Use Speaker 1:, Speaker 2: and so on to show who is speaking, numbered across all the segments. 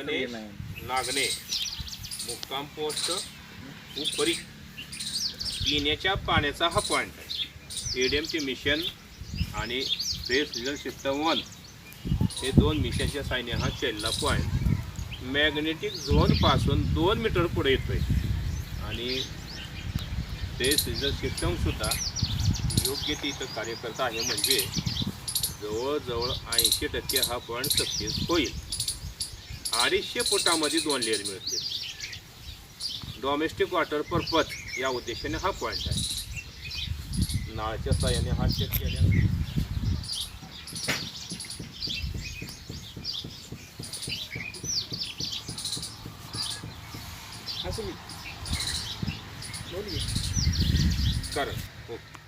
Speaker 1: गणेश नागणे मुक्काम पोस्ट उपरी. पिण्याच्या पाण्याचा हा पॉईंट आहे. एडीएमचे मिशन आणि स्पेस रिझल्ट सिस्टम वन हे दोन मिशनच्या साईने हा चेल्ला पॉईंट मॅग्नेटिक झोनपासून दोन मीटर पुढे येतो आहे आणि स्पेस रिझल्ट सिस्टमसुद्धा योग्य ती इथं कार्य करत आहे. म्हणजे जवळजवळ ऐंशी टक्के हा पॉईंट सक्सेस होईल. अडीचशे फुटामध्ये दोन लेअर मिळतील. डॉमेस्टिक वॉटर पर्पज या उद्देशाने हा पॉईंट आहे. नाळाच्या साह्याने हा चेक केल्यानंतर कारण ओके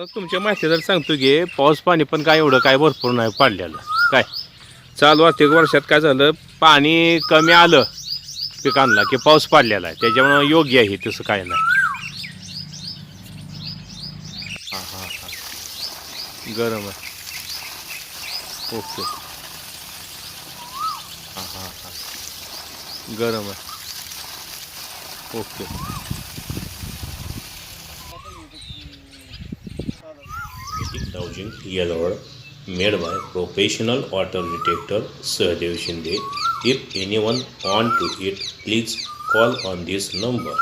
Speaker 1: आता तुमच्या माहिती जर सांगतो की पाऊस पाणी पण काय एवढं काय भरपूर नाही पडलेलं. काय? चालू आर्थिक वर्षात काय झालं पाणी कमी आलं पिकांना की पाऊस पडलेला आहे. त्याच्यामुळं योग्य आहे तसं काय नाही. हां हां हां गरम आहे. ओके. हां हां हां गरम आहे. Okay. Dowsing yellow made by professional water detector Sahadev Shinde. If anyone want to it, please call on this number.